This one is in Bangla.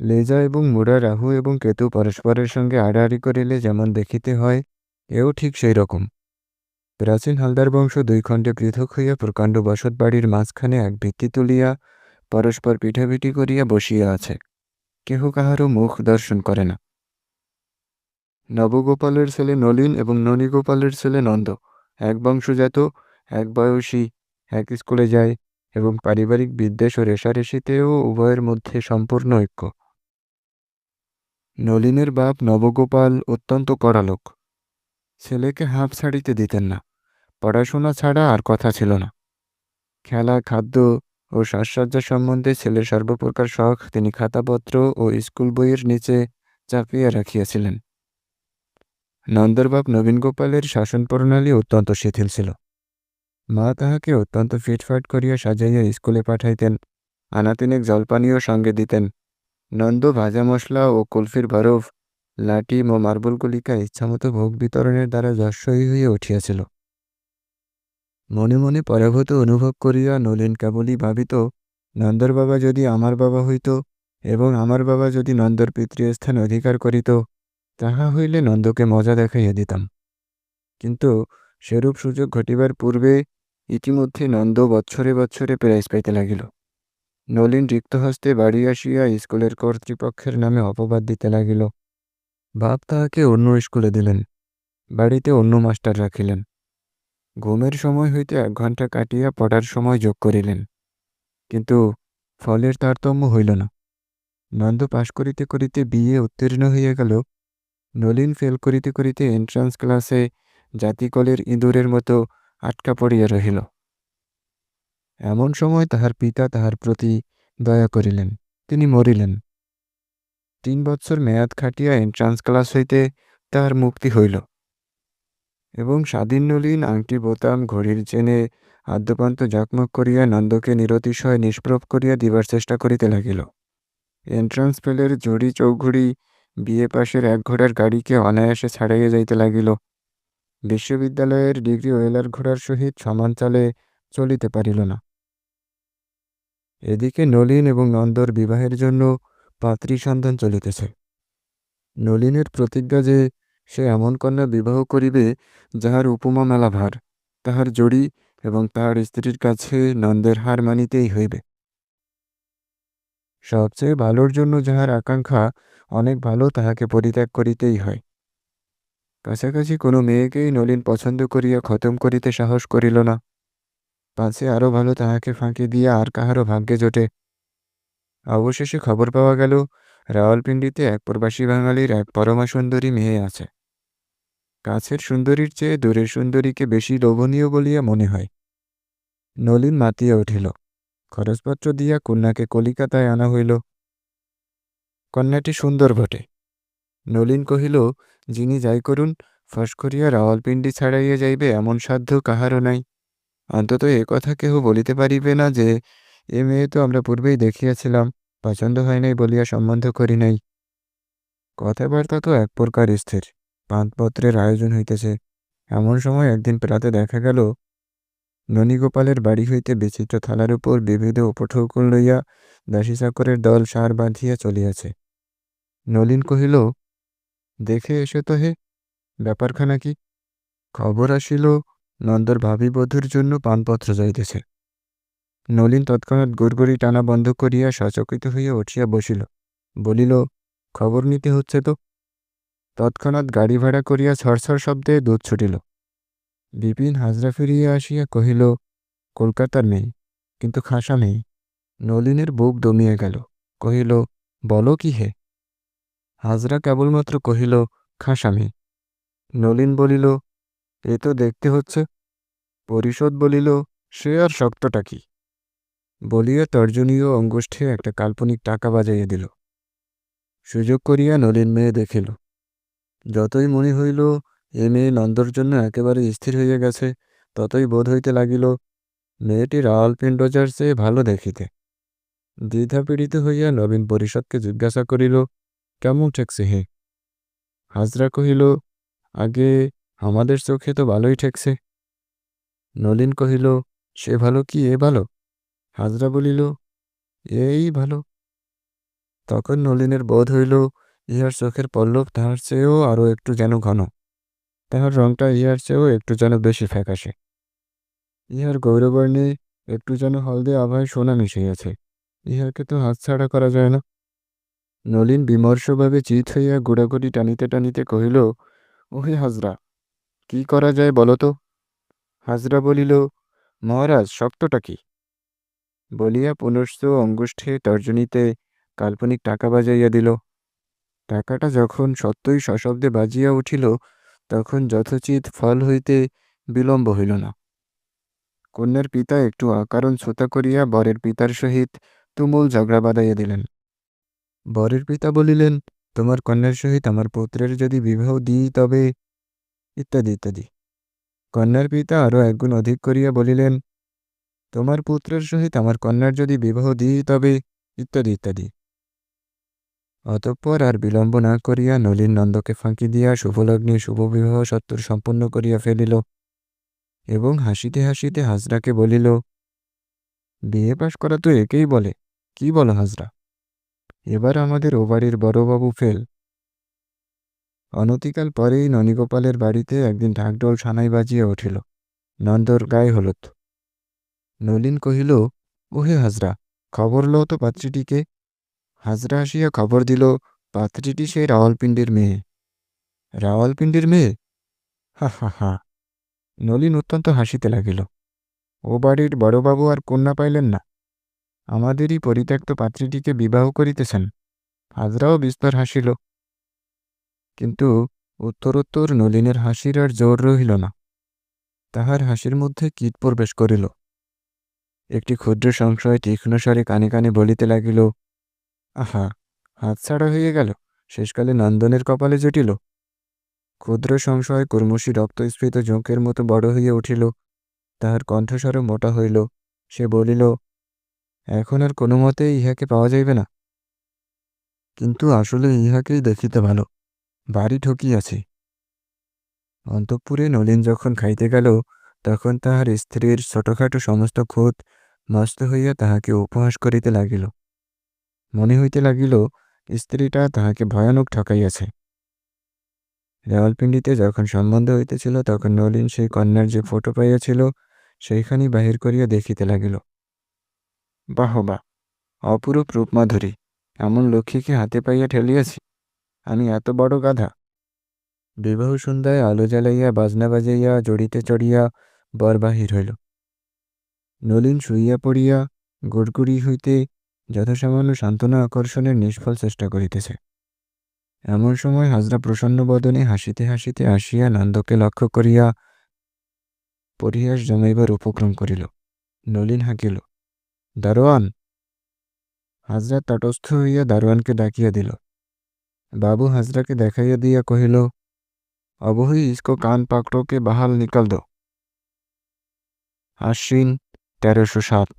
লেজা এবং মুড়া রাহু এবং কেতু পরস্পরের সঙ্গে আড়াআড়ি করিলে যেমন দেখিতে হয়, এও ঠিক সেই রকম প্রাচীন হালদার বংশ দুই খণ্ডে পৃথক হইয়া প্রকাণ্ড বসত বাড়ির মাঝখানে এক ভিত্তি তুলিয়া পরস্পর পিঠাপিঠি করিয়া বসিয়া আছে। কেহ কাহারও মুখ দর্শন করে না। নবগোপালের ছেলে নলিন এবং ননীগোপালের ছেলে নন্দ। এক বংশজাত, এক বয়সী, এক স্কুলে যায় এবং পারিবারিক বিদ্বেষ ও রেশারেশিতেও উভয়ের মধ্যে সম্পূর্ণ ঐক্য। নলিনের বাপ নবগোপাল অত্যন্ত কড়ালোক। ছেলেকে হাঁপ ছাড়িতে দিতেন না, পড়াশোনা ছাড়া আর কথা ছিল না। খেলা, খাদ্য ও সাজসজ্জা সম্বন্ধে ছেলের সর্বপ্রকার শখ তিনি খাতাপত্র ও স্কুল বইয়ের নিচে চাপিয়া রাখিয়াছিলেন। নন্দরবাব নবীন গোপালের শাসন প্রণালী অত্যন্ত শিথিল ছিল। মা তাহাকে অত্যন্ত ফিটফাট করিয়া সাজাইয়া স্কুলে পাঠাইতেন, আনাতিনেক জলপানীয় সঙ্গে দিতেন নন্দ ভাজা মশলা ও কুলফির বরফ লাটিম ও মার্বলগুলিকা ইচ্ছামতো ভোগ বিতরণের দ্বারা যশস্বী হইয়া উঠিয়াছিল। মনে মনে পরাভূত অনুভব করিয়া নলিন কেবলই ভাবিত, নন্দর বাবা যদি আমার বাবা হইত এবং আমার বাবা যদি নন্দর পিতৃস্থান অধিকার করিত, তাহা হইলে নন্দকে মজা দেখাইয়া দিতাম। কিন্তু সেরূপ সুযোগ ঘটিবার পূর্বে ইতিমধ্যে নন্দ বৎসরে বৎসরে প্রাইজ পাইতে লাগিল। নলিন রিক্তহস্তে বাড়ি আসিয়া স্কুলের কর্তৃপক্ষের নামে অপবাদ দিতে লাগিল। বাপ তাহাকে অন্য স্কুলে দিলেন, বাড়িতে অন্য মাস্টার রাখিলেন। ঘুমের সময় হইতে এক ঘণ্টা কাটিয়া পড়ার সময় যোগ করিলেন, কিন্তু ফলের তারতম্য হইল না। নন্দ পাশ করিতে করিতে বিয়ে উত্তীর্ণ হইয়া গেল। নলিন ফেল করিতে করিতে এন্ট্রান্স ক্লাসে জাতিকলের ইঁদুরের মতো আটকা পড়িয়া রহিল। এমন সময় তাহার পিতা তাহার প্রতি দয়া করিলেন, তিনি মরিলেন। তিন বৎসর মেয়াদ খাটিয়া এন্ট্রান্স ক্লাস হইতে তাহার মুক্তি হইল এবং স্বাধীন নলিন আংটি বোতাম ঘড়ির চেনে আদ্যপান্ত জাকমক করিয়া নন্দকে নিরতিশয় নিষ্প্রভ করিয়া দিবার চেষ্টা করিতে লাগিল। এন্ট্রান্স ফেলের জড়ি চৌঘড়ি বিয়ে পাশের এক ঘোড়ার গাড়িকে অনায়াসে ছাড়াইয়া যাইতে লাগিল। বিশ্ববিদ্যালয়ের ডিগ্রি ওয়েলার ঘোড়ার সহিত সমান চালে চলিতে পারিল না। এদিকে নলিন এবং নন্দর বিবাহের জন্য পাত্রী সন্ধান চলিতেছে। নলিনের প্রতিজ্ঞা যে সে এমন কন্যা বিবাহ করিবে, যাহার উপমা মেলা ভার, তাহার জড়ি এবং তাহার স্ত্রীর কাছে নন্দের হার মানিতেই হইবে। সবচেয়ে ভালোর জন্য যাহার আকাঙ্ক্ষা, অনেক ভালো তাহাকে পরিত্যাগ করিতেই হয়। কাছাকাছি কোনো মেয়েকেই নলিন পছন্দ করিয়া খতম করিতে সাহস করিল না। পাছে আরও ভালো তাহাকে ফাঁকি দিয়া আর কাহারও ভাগ্যে জোটে। অবশেষে খবর পাওয়া গেল রাওয়ালপিন্ডিতে এক প্রবাসী বাঙালির এক পরমা সুন্দরী মেয়ে আছে। কাছের সুন্দরীর চেয়ে দূরের সুন্দরীকে বেশি লোভনীয় বলিয়া মনে হয়। নলিন মাতিয়া উঠিল। খরচপত্র দিয়া কন্যাকে কলিকাতায় আনা হইল। কন্যাটি সুন্দর বটে। নলিন কহিল, যিনি যাই করুন, ফস করিয়া রাওয়ালপিন্ডি ছাড়াইয়া যাইবে এমন সাধ্য কাহারও নাই। অন্তত এ কথা কেহ বলিতে পারিবে না যে, এ মেয়ে তো আমরা পূর্বেই দেখিয়াছিলাম, পছন্দ হয় নাই বলিয়া সম্বন্ধ করি নাই। কথাবার্তা তো এক প্রকার স্থির পান্তপত্রের আয়োজন হইতেছে। এমন সময় একদিন প্রাতে দেখা গেল, ননীগোপালের বাড়ি হইতে বিচিত্র থালার উপর বিবিধ উপঠৌকুল লইয়া দাসী চাকরের দল সার বাঁধিয়া চলিয়াছে। নলিন কহিল, দেখে এসে তো হে, ব্যাপারখানা কি? খবর আসিল নন্দর ভাবি বধূর জন্য পানপত্র যাইতেছে। নলিন তৎক্ষণাৎ গুড়গুড়ি টানা বন্ধ করিয়া সচকিত হইয়া উঠিয়া বসিল। বলিল, খবর নিতে হচ্ছে তো? তৎক্ষণাৎ গাড়ি ভাড়া করিয়া ছড়ছড় শব্দে দুধ ছুটিল। বিপিন হাজরা ফিরিয়া আসিয়া কহিল, কলকাতার মেয়ে, কিন্তু খাসা মেয়ে। নলিনের বুক দমিয়া গেল। কহিল, বলো কি হে? হাজরা কেবলমাত্র কহিল, খাসা মেয়ে। নলিন বলিল এ তো দেখতে হচ্ছে। পরিষদ বলিল, সে আর শক্তটা কি? বলিয়া তর্জনীয় অঙ্গুষ্ঠে একটা কাল্পনিক টাকা বাজাইয়া দিল। সুযোগ করিয়া নলিন মেয়ে দেখিল। যতই মনে হইল, এ মেয়ে নন্দর জন্য একেবারে স্থির হইয়া গেছে, ততই বোধ হইতে লাগিল, মেয়েটি রাওয়ালপিণ্ডজার চেয়ে ভালো দেখিতে। দ্বিধা পীড়িত হইয়া নবীন পরিষদকে জিজ্ঞাসা করিল, কেমন ঠেকছে হে? হাজরা কহিল, আগে আমাদের চোখে তো ভালোই ঠেকছে। নলিন কহিল, সে ভালো কি? এ ভালো? হাজরা বলিল, এই ভালো। তখন নলিনের বোধ হইল, ইহার চোখের পল্লব তাহার চেয়েও আরও একটু যেন ঘন। তাহার রংটা ইহার চেয়েও একটু যেন বেশি ফ্যাকাশে। ইহার গৌরবর্ণে একটু যেন হলদে আভায় সোনা মিশিয়াছে। ইহাকে তো হাতছাড়া করা যায় না। নলিন বিমর্ষভাবে চিত হইয়া গোড়াগড়ি টানিতে টানিতে কহিল, ওহে হাজরা কি করা যায় বলো তো? হাজরা বলিল, মহারাজ শক্তটা কি? বলিয়া পুনশ্চ অঙ্গুষ্ঠে তর্জনীতে কাল্পনিক টাকা বাজাইয়া দিল। টাকাটা যখন সত্যই সশব্দে বাজিয়া উঠিল, তখন যথোচিত ফল হইতে বিলম্ব হইল না। কন্যার পিতা একটু অকারণ ছুতা করিয়া বরের পিতার সহিত তুমুল ঝগড়া বাঁধাইয়া দিলেন। বরের পিতা বলিলেন, তোমার কন্যার সহিত আমার পুত্রের যদি বিবাহ দিই তবে ইত্যাদি ইত্যাদি। কন্যার পিতা আরও একগুণ অধিক করিয়া বলিলেন, তোমার পুত্রের সহিত আমার কন্যার যদি বিবাহ দিই তবে ইত্যাদি ইত্যাদি। অতঃপর আর বিলম্ব না করিয়া নলিন নন্দকে ফাঁকি দিয়া শুভলগ্নে শুভবিবাহ সত্তর সম্পন্ন করিয়া ফেলিল এবং হাসিতে হাসিতে হাজরাকে বলিল, বিয়ে পাশ করা তো একেই বলে, কি বলো হাজরা? এবার আমাদের ও বাড়ির বড়বাবু ফেল। অনতিকাল পরেই ননীগোপালের বাড়িতে একদিন ঢাকঢোল সানাই বাজিয়া উঠিল, নন্দর গায়ে হলুদ। নলিন কহিল, ওহে হাজরা, খবর লও তো পাত্রীটিকে। হাজরা আসিয়া খবর দিল, পাত্রীটি সেই রাওয়ালপিণ্ডির মেয়ে। রাওয়ালপিণ্ডির মেয়ে? হা হা হা। নলিন অত্যন্ত হাসিতে লাগিল, ও বাড়ির বড়বাবু আর কন্যা পাইলেন না। আমাদেরই পরিত্যক্ত পাত্রীটিকে বিবাহ করিতেছেন। হাজরাও বিস্তর হাসিল কিন্তু উত্তরোত্তর নলিনের হাসির আর জোর রহিল না। তাহার হাসির মধ্যে কীট প্রবেশ করিল। একটি ক্ষুদ্র সংশয় তীক্ষ্ণস্বরে কানে কানে বলিতে লাগিল, আহা, হাত ছাড়া হইয়া গেল, শেষকালে নন্দনের কপালে জুটিল। ক্ষুদ্র সংশয় কর্মসী রক্তস্ফীত ঝোঁকের মতো বড় হইয়া উঠিল। তাহার কণ্ঠস্বরও মোটা হইল। সে বলিল, এখন আর কোনো মতে ইহাকে পাওয়া যাইবে না। কিন্তু আসলে ইহাকেই দেখিতে ভালো। বাড়ি ঠকিয়াছে অন্তঃপুরে নলিন যখন খাইতে গেল, তখন তাহার স্ত্রীর ছোটখাটো সমস্ত খুঁত মস্ত হইয়া তাহাকে উপহাস করিতে লাগিল। মনে হইতে লাগিল, স্ত্রীটা তাহাকে ভয়ানক ঠকাইয়াছে। রাওয়ালপিন্ডিতে যখন সম্বন্ধ হইতেছিল, তখন নলিন সেই কন্যার যে ফটো পাইয়াছিল সেইখানি বাহির করিয়া দেখিতে লাগিল। বাহ বা অপরূপ রূপমাধুরী, এমন লক্ষ্মীকে হাতে পাইয়া ঠেলিয়াছি। আমি এত বড় গাধা? বিবাহ সন্ধ্যায় আলো জ্বালাইয়া, বাজনা বাজাইয়া, জড়িতে চড়িয়া, বর বাহির হইল। নলিন শুইয়া পড়িয়া, গুড়গুড়ি হইতে যথাসামান্য সান্ত্বনা আকর্ষণের নিষ্ফল চেষ্টা করিতেছে। এমন সময় হাজরা প্রসন্ন বদনে হাসিতে হাসিতে আসিয়া নন্দকে লক্ষ্য করিয়া পরিহাস জমাইবার উপক্রম করিল। নলিন হাঁকিল, দারোয়ান? হাজরা তটস্থ হইয়া দারোয়ানকে ডাকিয়া দিল বাবু হাজরাকে দেখাইয়া দিয়া কহিল অবহি ইসকো কান পাকড়োকে বাহাল নিকাল দো আশ্বিন তেরোশো সাত